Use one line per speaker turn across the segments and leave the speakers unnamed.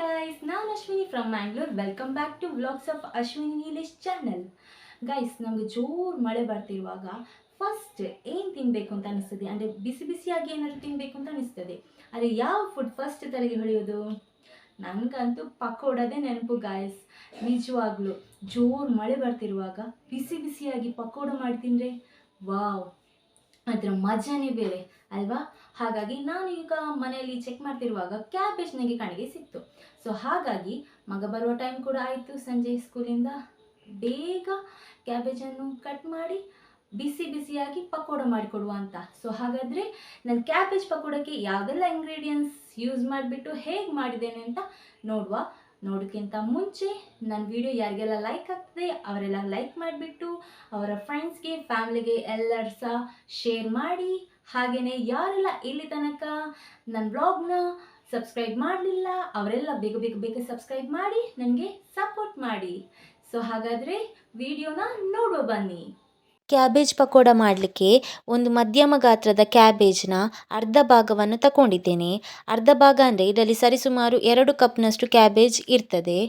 Guys ನಾನು Ashwini from Mangalore welcome back to vlogs of Ashwini Nilesh channel guys ನಮಗೆ ಜೋರು ಮಳೆ ಬರ್ತಿರುವಾಗ first ಏನು ತಿನ್ನಬೇಕು ಅಂತ ಅನಿಸ್ತದೆ? ಅಂದರೆ ಬಿಸಿ ಬಿಸಿಯಾಗಿ ಏನಾದರೂ ತಿನ್ನಬೇಕು ಅಂತ ಅನಿಸ್ತದೆ. ಆದರೆ ಯಾವ ಫುಡ್ ಫಸ್ಟ್ ತಲೆಗೆ ಹೊಳೆಯೋದು? ನನಗಂತೂ ಪಕೋಡದೇ ನೆನಪು ಗಾಯಸ್ ನಿಜವಾಗ್ಲೂ ಜೋರು ಮಳೆ ಬರ್ತಿರುವಾಗ ಬಿಸಿ ಬಿಸಿಯಾಗಿ ಪಕೋಡ ಮಾಡಿ ತಿಂದರೆ ವಾವ್ ಅದರ ಮಜಾನೇ ಬೇರೆ, ಅಲ್ವಾ? ಹಾಗಾಗಿ ನಾನು ಈಗ ಮನೆಯಲ್ಲಿ ಚೆಕ್ ಮಾಡ್ತಿರುವಾಗ ಕ್ಯಾಬೇಜ್ ನನಗೆ ಕಣಿಗೆ ಸಿಕ್ತು. ಸೊ ಹಾಗಾಗಿ ಮಗ ಬರುವ ಟೈಮ್ ಕೂಡ ಆಯಿತು ಸಂಜೆ ಸ್ಕೂಲಿಂದ ಬೇಗ ಕ್ಯಾಬೇಜನ್ನು ಕಟ್ ಮಾಡಿ ಬಿಸಿ ಬಿಸಿಯಾಗಿ ಪಕೋಡ ಮಾಡಿಕೊಡುವ ಅಂತ. ಸೊ ಹಾಗಾದರೆ ನಾನು ಕ್ಯಾಬೇಜ್ ಪಕೋಡಕ್ಕೆ ಯಾವೆಲ್ಲ ಇಂಗ್ರೀಡಿಯೆಂಟ್ಸ್ ಯೂಸ್ ಮಾಡಿಬಿಟ್ಟು ಹೇಗೆ ಮಾಡಿದ್ದೇನೆ ಅಂತ ನೋಡುವ. ನೋಡೋಕ್ಕಿಂತ ಮುಂಚೆ ನನ್ನ ವಿಡಿಯೋ ಯಾರಿಗೆಲ್ಲ ಲೈಕ್ ಆಗ್ತದೆ, ಅವರೆಲ್ಲ ಲೈಕ್ ಮಾಡಿಬಿಟ್ಟು ಅವರ ಫ್ರೆಂಡ್ಸ್ಗೆ ಫ್ಯಾಮ್ಲಿಗೆ ಎಲ್ಲರೂ ಸಹ ಶೇರ್ ಮಾಡಿ. ಹಾಗೆಯೇ ಯಾರೆಲ್ಲ ಇಲ್ಲಿ ತನಕ ನನ್ನ ಬ್ಲಾಗ್ನ ಸಬ್ಸ್ಕ್ರೈಬ್ ಮಾಡಲಿಲ್ಲ, ಅವರೆಲ್ಲ ಬೇಗ ಬೇಗ ಬೇಗ ಸಬ್ಸ್ಕ್ರೈಬ್ ಮಾಡಿ, ನನಗೆ ಸಪೋರ್ಟ್ ಮಾಡಿ. ಸೊ ಹಾಗಾದರೆ ವಿಡಿಯೋನ ನೋಡೋ ಬನ್ನಿ.
ಕ್ಯಾಬೇಜ್ ಪಕೋಡ ಮಾಡಲಿಕ್ಕೆ ಒಂದು ಮಧ್ಯಮ ಗಾತ್ರದ ಕ್ಯಾಬೇಜ್ನ ಅರ್ಧ ಭಾಗವನ್ನು ತಗೊಂಡಿದ್ದೇನೆ ಅರ್ಧ ಭಾಗ ಅಂದರೆ ಇದರಲ್ಲಿ ಸರಿಸುಮಾರು ಎರಡು ಕಪ್ನಷ್ಟು ಕ್ಯಾಬೇಜ್ ಇರ್ತದೆ.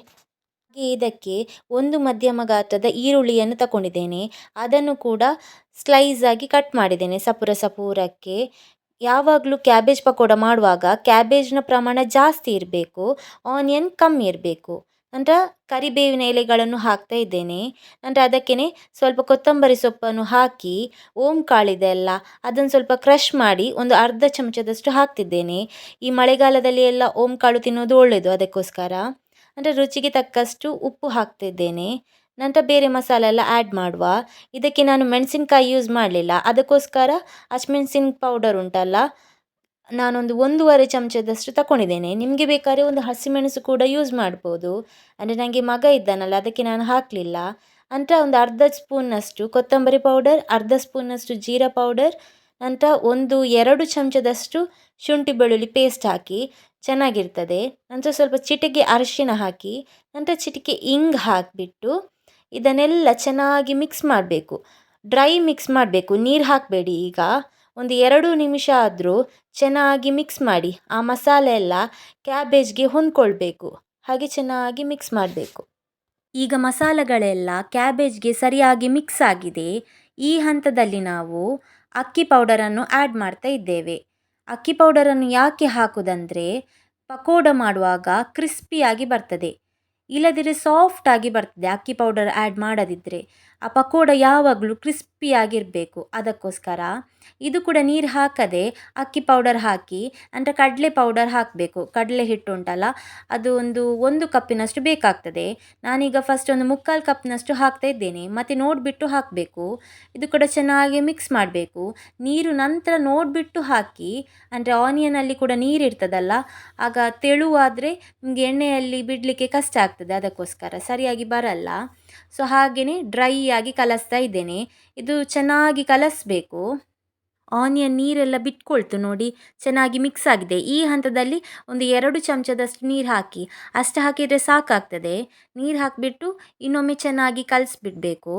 ಹಾಗೆ ಇದಕ್ಕೆ ಒಂದು ಮಧ್ಯಮ ಗಾತ್ರದ ಈರುಳ್ಳಿಯನ್ನು ತಗೊಂಡಿದ್ದೇನೆ ಅದನ್ನು ಕೂಡ ಸ್ಲೈಸ್ ಆಗಿ ಕಟ್ ಮಾಡಿದ್ದೇನೆ ಸಪುರ ಸಪೂರಕ್ಕೆ. ಯಾವಾಗಲೂ ಕ್ಯಾಬೇಜ್ ಪಕೋಡ ಮಾಡುವಾಗ ಕ್ಯಾಬೇಜ್ನ ಪ್ರಮಾಣ ಜಾಸ್ತಿ ಇರಬೇಕು, ಆನಿಯನ್ ಕಮ್ಮಿ ಇರಬೇಕು. ನಂತರ ಕರಿಬೇವಿನ ಎಲೆಗಳನ್ನು ಹಾಕ್ತಾ ಇದ್ದೇನೆ. ನಂತರ ಅದಕ್ಕೇ ಸ್ವಲ್ಪ ಕೊತ್ತಂಬರಿ ಸೊಪ್ಪನ್ನು ಹಾಕಿ, ಓಂ ಕಾಳಿದೆ ಅಲ್ಲ, ಅದನ್ನು ಸ್ವಲ್ಪ ಕ್ರಷ್ ಮಾಡಿ ಒಂದು ಅರ್ಧ ಚಮಚದಷ್ಟು ಹಾಕ್ತಿದ್ದೇನೆ. ಈ ಮಳೆಗಾಲದಲ್ಲಿ ಎಲ್ಲ ಓಂ ಕಾಳು ತಿನ್ನೋದು ಒಳ್ಳೆಯದು ಅದಕ್ಕೋಸ್ಕರ. ಅಂದರೆ ರುಚಿಗೆ ತಕ್ಕಷ್ಟು ಉಪ್ಪು ಹಾಕ್ತಿದ್ದೇನೆ ನಂತರ ಬೇರೆ ಮಸಾಲೆ ಎಲ್ಲ ಆ್ಯಡ್ ಮಾಡುವ. ಇದಕ್ಕೆ ನಾನು ಮೆಣಸಿನ್ಕಾಯಿ ಯೂಸ್ ಮಾಡಲಿಲ್ಲ. ಅದಕ್ಕೋಸ್ಕರ ಹಸಿಮೆಣ್ಸಿನ ಪೌಡರ್ ಉಂಟಲ್ಲ ನಾನೊಂದು ಒಂದೂವರೆ ಚಮಚದಷ್ಟು ತಗೊಂಡಿದ್ದೇನೆ ನಿಮಗೆ ಬೇಕಾದ್ರೆ ಒಂದು ಹಸಿಮೆಣಸು ಕೂಡ ಯೂಸ್ ಮಾಡ್ಬೋದು. ಅಂದರೆ ನನಗೆ ಮಗ ಇದ್ದಾನಲ್ಲ, ಅದಕ್ಕೆ ನಾನು ಹಾಕಲಿಲ್ಲ. ನಂತರ ಒಂದು ಅರ್ಧ ಸ್ಪೂನ್ನಷ್ಟು ಕೊತ್ತಂಬರಿ ಪೌಡರ್ ಅರ್ಧ ಸ್ಪೂನ್ನಷ್ಟು ಜೀರಾ ಪೌಡರ್ ನಂತರ ಒಂದು ಎರಡು ಚಮಚದಷ್ಟು ಶುಂಠಿ ಬೆಳ್ಳುಳ್ಳಿ ಪೇಸ್ಟ್ ಹಾಕಿ ಚೆನ್ನಾಗಿರ್ತದೆ. ನಂತರ ಸ್ವಲ್ಪ ಚಿಟಿಕೆ ಅರಿಶಿನ ಹಾಕಿ, ನಂತರ ಚಿಟಿಕೆ ಇಂಗ್ ಹಾಕಿಬಿಟ್ಟು ಇದನ್ನೆಲ್ಲ ಚೆನ್ನಾಗಿ ಮಿಕ್ಸ್ ಮಾಡಬೇಕು. ಡ್ರೈ ಮಿಕ್ಸ್ ಮಾಡಬೇಕು. ನೀರು ಹಾಕಬೇಡಿ ಈಗ. ಒಂದು ಎರಡು ನಿಮಿಷ ಆದರೂ ಚೆನ್ನಾಗಿ ಮಿಕ್ಸ್ ಮಾಡಿ, ಆ ಮಸಾಲೆ ಎಲ್ಲ ಕ್ಯಾಬೇಜ್ಗೆ ಹೊಂದ್ಕೊಳ್ಬೇಕು. ಹಾಗೆ ಚೆನ್ನಾಗಿ ಮಿಕ್ಸ್ ಮಾಡಬೇಕು. ಈಗ ಮಸಾಲೆಗಳೆಲ್ಲ ಕ್ಯಾಬೇಜ್ಗೆ ಸರಿಯಾಗಿ ಮಿಕ್ಸ್ ಆಗಿದೆ. ಈ ಹಂತದಲ್ಲಿ ನಾವು ಅಕ್ಕಿ ಪೌಡರನ್ನು ಆ್ಯಡ್ ಮಾಡ್ತಾ ಇದ್ದೇವೆ. ಅಕ್ಕಿ ಪೌಡರನ್ನು ಯಾಕೆ ಹಾಕೋದಂದರೆ, ಪಕೋಡ ಮಾಡುವಾಗ ಕ್ರಿಸ್ಪಿಯಾಗಿ ಬರ್ತದೆ. ಇಲ್ಲದಿದ್ದರೆ ಸಾಫ್ಟಾಗಿ ಬರ್ತದೆ ಅಕ್ಕಿ ಪೌಡರ್ ಆ್ಯಡ್ ಮಾಡದಿದ್ದರೆ ಆ ಪಕೋಡ ಯಾವಾಗಲೂ ಕ್ರಿಸ್ಪಿಯಾಗಿರಬೇಕು. ಅದಕ್ಕೋಸ್ಕರ ಇದು ಕೂಡ ನೀರು ಹಾಕದೆ ಅಕ್ಕಿ ಪೌಡರ್ ಹಾಕಿ, ಅಂದರೆ ಕಡಲೆ ಪೌಡರ್ ಹಾಕಬೇಕು. ಕಡಲೆ ಹಿಟ್ಟು ಉಂಟಲ್ಲ, ಅದು ಒಂದು ಒಂದು ಕಪ್ಪಿನಷ್ಟು ಬೇಕಾಗ್ತದೆ. ನಾನೀಗ ಫಸ್ಟ್ ಒಂದು ಮುಕ್ಕಾಲು ಕಪ್ನಷ್ಟು ಹಾಕ್ತಾ ಇದ್ದೇನೆ. ಮತ್ತು ನೋಡಿಬಿಟ್ಟು ಹಾಕಬೇಕು. ಇದು ಕೂಡ ಚೆನ್ನಾಗಿ ಮಿಕ್ಸ್ ಮಾಡಬೇಕು. ನೀರು ನಂತರ ನೋಡಿಬಿಟ್ಟು ಹಾಕಿ, ಅಂದರೆ ಆನಿಯನಲ್ಲಿ ಕೂಡ ನೀರು ಇರ್ತದಲ್ಲ, ಆಗ ತೆಳುವಾದರೆ ನಿಮಗೆ ಎಣ್ಣೆಯಲ್ಲಿ ಬಿಡಲಿಕ್ಕೆ ಕಷ್ಟ ಆಗ್ತದೆ. ಅದಕ್ಕೋಸ್ಕರ ಸರಿಯಾಗಿ ಬರಲ್ಲ. ಸೊ ಹಾಗೆಯೇ ಡ್ರೈ ಆಗಿ ಕಲಸ್ತಾ ಇದ್ದೇನೆ. ಇದು ಚೆನ್ನಾಗಿ ಕಲಸಬೇಕು. ಆನಿಯನ್ ನೀರೆಲ್ಲ ಬಿಟ್ಕೊಳ್ತು ನೋಡಿ, ಚೆನ್ನಾಗಿ ಮಿಕ್ಸ್ ಆಗಿದೆ. ಈ ಹಂತದಲ್ಲಿ ಒಂದು ಎರಡು ಚಮಚದಷ್ಟು ನೀರು ಹಾಕಿ, ಅಷ್ಟು ಹಾಕಿದರೆ ಸಾಕಾಗ್ತದೆ. ನೀರು ಹಾಕಿಬಿಟ್ಟು ಇನ್ನೊಮ್ಮೆ ಚೆನ್ನಾಗಿ ಕಲಸಿಬಿಡಬೇಕು.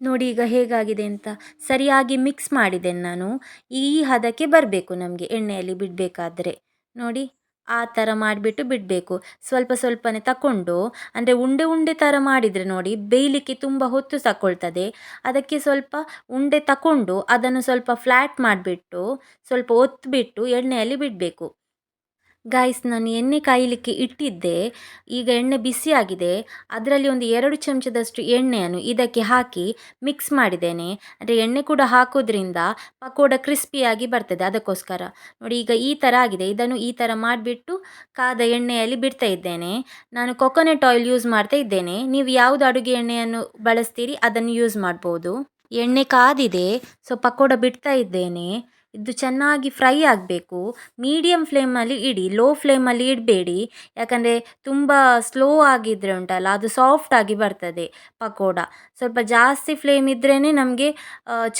ನೋಡಿ ಈಗ ಹೇಗಾಗಿದೆ ಅಂತ ಸರಿಯಾಗಿ ಮಿಕ್ಸ್ ಮಾಡಿದ್ದೇನೆ ನಾನು. ಈ ಹದಕ್ಕೆ ಬರಬೇಕು ನಮಗೆ ಎಣ್ಣೆಯಲ್ಲಿ ಬಿಡಬೇಕಾದ್ರೆ. ನೋಡಿ. ಆ ಥರ ಮಾಡಿಬಿಟ್ಟು ಬಿಡಬೇಕು. ಸ್ವಲ್ಪ ಸ್ವಲ್ಪನೇ ತಗೊಂಡು ಅಂದರೆ ಉಂಡೆ ಉಂಡೆ ಥರ ಮಾಡಿದರೆ ನೋಡಿ ಬೇಯಲಿಕ್ಕೆ ತುಂಬ ಹೊತ್ತು ತಗೊಳ್ತದೆ. ಅದಕ್ಕೆ ಸ್ವಲ್ಪ ಉಂಡೆ ತಗೊಂಡು ಅದನ್ನು ಸ್ವಲ್ಪ ಫ್ಲ್ಯಾಟ್ ಮಾಡಿಬಿಟ್ಟು ಸ್ವಲ್ಪ ಒತ್ತಿಬಿಟ್ಟು ಎಣ್ಣೆಯಲ್ಲಿ ಬಿಡಬೇಕು. ಗಾಯ್ಸ್ ನಾನು ಎಣ್ಣೆ ಕಾಯಲಿಕ್ಕೆ ಇಟ್ಟಿದ್ದೆ. ಈಗ ಎಣ್ಣೆ ಬಿಸಿಯಾಗಿದೆ ಅದರಲ್ಲಿ ಒಂದು ಎರಡು ಚಮಚದಷ್ಟು ಎಣ್ಣೆಯನ್ನು ಇದಕ್ಕೆ ಹಾಕಿ ಮಿಕ್ಸ್ ಮಾಡಿದ್ದೇನೆ. ಅಂದರೆ ಎಣ್ಣೆ ಕೂಡ ಹಾಕೋದ್ರಿಂದ ಪಕೋಡ ಕ್ರಿಸ್ಪಿಯಾಗಿ ಬರ್ತದೆ. ಅದಕ್ಕೋಸ್ಕರ. ನೋಡಿ, ಈಗ ಈ ಥರ ಆಗಿದೆ. ಇದನ್ನು ಈ ಥರ ಮಾಡಿಬಿಟ್ಟು ಕಾದ ಎಣ್ಣೆಯಲ್ಲಿ ಬಿಡ್ತಾ ಇದ್ದೇನೆ. ನಾನು ಕೊಕೊನೆಟ್ ಆಯಿಲ್ ಯೂಸ್ ಮಾಡ್ತಾ ಇದ್ದೇನೆ. ನೀವು ಯಾವುದು ಅಡುಗೆ ಎಣ್ಣೆಯನ್ನು ಬಳಸ್ತೀರಿ ಅದನ್ನು ಯೂಸ್ ಮಾಡ್ಬೋದು. ಎಣ್ಣೆ ಕಾದಿದೆ. ಸೊ ಪಕೋಡ ಬಿಡ್ತಾ ಇದ್ದೇನೆ. ಇದು ಚೆನ್ನಾಗಿ ಫ್ರೈ ಆಗಬೇಕು. ಮೀಡಿಯಮ್ ಫ್ಲೇಮಲ್ಲಿ ಇಡಿ, ಲೋ ಫ್ಲೇಮಲ್ಲಿ ಇಡಬೇಡಿ. ಯಾಕಂದರೆ ತುಂಬ ಸ್ಲೋ ಆಗಿದ್ದರೆ ಉಂಟಲ್ಲ, ಅದು ಆಗಿ ಬರ್ತದೆ ಪಕೋಡ. ಸ್ವಲ್ಪ ಜಾಸ್ತಿ ಫ್ಲೇಮ್ ಇದ್ರೇ ನಮಗೆ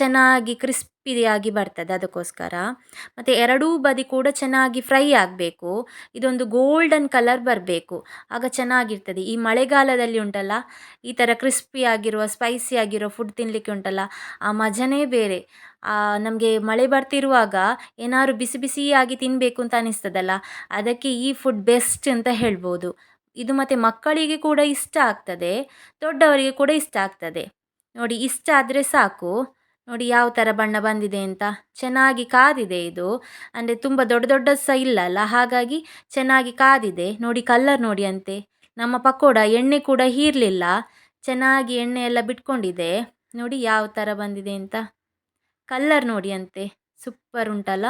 ಚೆನ್ನಾಗಿ ಕ್ರಿಸ್ಪಿ ಕ್ರಿಸ್ಪಿಯಾಗಿ ಬರ್ತದೆ ಅದಕ್ಕೋಸ್ಕರ. ಮತ್ತು ಎರಡೂ ಬದಿ ಕೂಡ ಚೆನ್ನಾಗಿ ಫ್ರೈ ಆಗಬೇಕು. ಇದೊಂದು ಗೋಲ್ಡನ್ ಕಲರ್ ಬರಬೇಕು. ಆಗ ಚೆನ್ನಾಗಿರ್ತದೆ. ಈ ಮಳೆಗಾಲದಲ್ಲಿ ಉಂಟಲ್ಲ, ಈ ಥರ ಕ್ರಿಸ್ಪಿಯಾಗಿರುವ ಸ್ಪೈಸಿ ಆಗಿರೋ ಫುಡ್ ತಿನ್ನಲಿಕ್ಕೆ ಉಂಟಲ್ಲ, ಆ ಮಜನೇ ಬೇರೆ. ನಮಗೆ ಮಳೆ ಬರ್ತಿರುವಾಗ ಏನಾದ್ರು ಬಿಸಿ ಬಿಸಿಯಾಗಿ ತಿನ್ನಬೇಕು ಅಂತ ಅನಿಸ್ತದಲ್ಲ, ಅದಕ್ಕೆ ಈ ಫುಡ್ ಬೆಸ್ಟ್ ಅಂತ ಹೇಳ್ಬೋದು. ಇದು ಮತ್ತು ಮಕ್ಕಳಿಗೆ ಕೂಡ ಇಷ್ಟ ಆಗ್ತದೆ, ದೊಡ್ಡವರಿಗೆ ಕೂಡ ಇಷ್ಟ ಆಗ್ತದೆ. ನೋಡಿ, ಇಷ್ಟ ಆದರೆ ಸಾಕು. ನೋಡಿ ಯಾವ ಥರ ಬಣ್ಣ ಬಂದಿದೆ ಅಂತ. ಚೆನ್ನಾಗಿ ಕಾದಿದೆ ಇದು. ಅಂದರೆ ತುಂಬ ದೊಡ್ಡ ದೊಡ್ಡ ಸಹ ಇಲ್ಲ ಅಲ್ಲ? ಹಾಗಾಗಿ ಚೆನ್ನಾಗಿ ಕಾದಿದೆ. ನೋಡಿ ಕಲ್ಲರ್ ನೋಡಿ ಅಂತೆ. ನಮ್ಮ ಪಕೋಡ ಎಣ್ಣೆ ಕೂಡ ಹೀರಲಿಲ್ಲ. ಚೆನ್ನಾಗಿ ಎಣ್ಣೆ ಎಲ್ಲ ಬಿಟ್ಕೊಂಡಿದೆ. ನೋಡಿ ಯಾವ ಥರ ಬಂದಿದೆ ಅಂತ. ಕಲ್ಲರ್ ನೋಡಿ ಅಂತೆ. ಸೂಪರ್ ಉಂಟಲ್ಲ?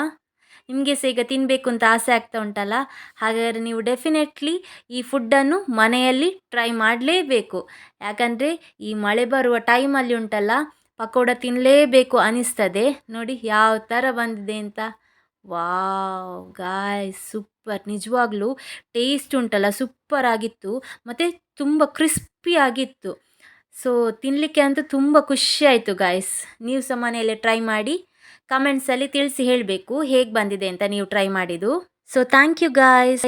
ನಿಮಗೆ ಸಹ ಈಗ ತಿನ್ನಬೇಕು ಅಂತ ಆಸೆ ಆಗ್ತಾ ಉಂಟಲ್ಲ? ಹಾಗಾದರೆ ನೀವು ಡೆಫಿನೆಟ್ಲಿ ಈ ಫುಡ್ಡನ್ನು ಮನೆಯಲ್ಲಿ ಟ್ರೈ ಮಾಡಲೇಬೇಕು. ಯಾಕಂದರೆ ಈ ಮಳೆ ಬರುವ ಟೈಮಲ್ಲಿ ಉಂಟಲ್ಲ? ಪಕೋಡ ತಿನ್ನಲೇಬೇಕು ಅನಿಸ್ತದೆ. ನೋಡಿ ಯಾವ ಥರ ಬಂದಿದೆ ಅಂತ. Wow guy super. ನಿಜವಾಗ್ಲೂ ಟೇಸ್ಟ್ ಉಂಟಲ್ಲ, ಸೂಪರ್ ಆಗಿತ್ತು. ಮತ್ತು ತುಂಬ ಕ್ರಿಸ್ಪಿ ಆಗಿತ್ತು. ಸೊ ತಿನ್ನಲಿಕ್ಕೆ ಅಂತೂ ತುಂಬ ಖುಷಿ ಆಯಿತು ಗಾಯ್ಸ್. ನೀವು ಸಹ ಮನೆಯಲ್ಲೇ ಟ್ರೈ ಮಾಡಿ, ಕಮೆಂಟ್ಸಲ್ಲಿ ತಿಳಿಸಿ ಹೇಳಬೇಕು ಹೇಗೆ ಬಂದಿದೆ ಅಂತ ನೀವು ಟ್ರೈ ಮಾಡಿದ್ದು. So, thank you guys.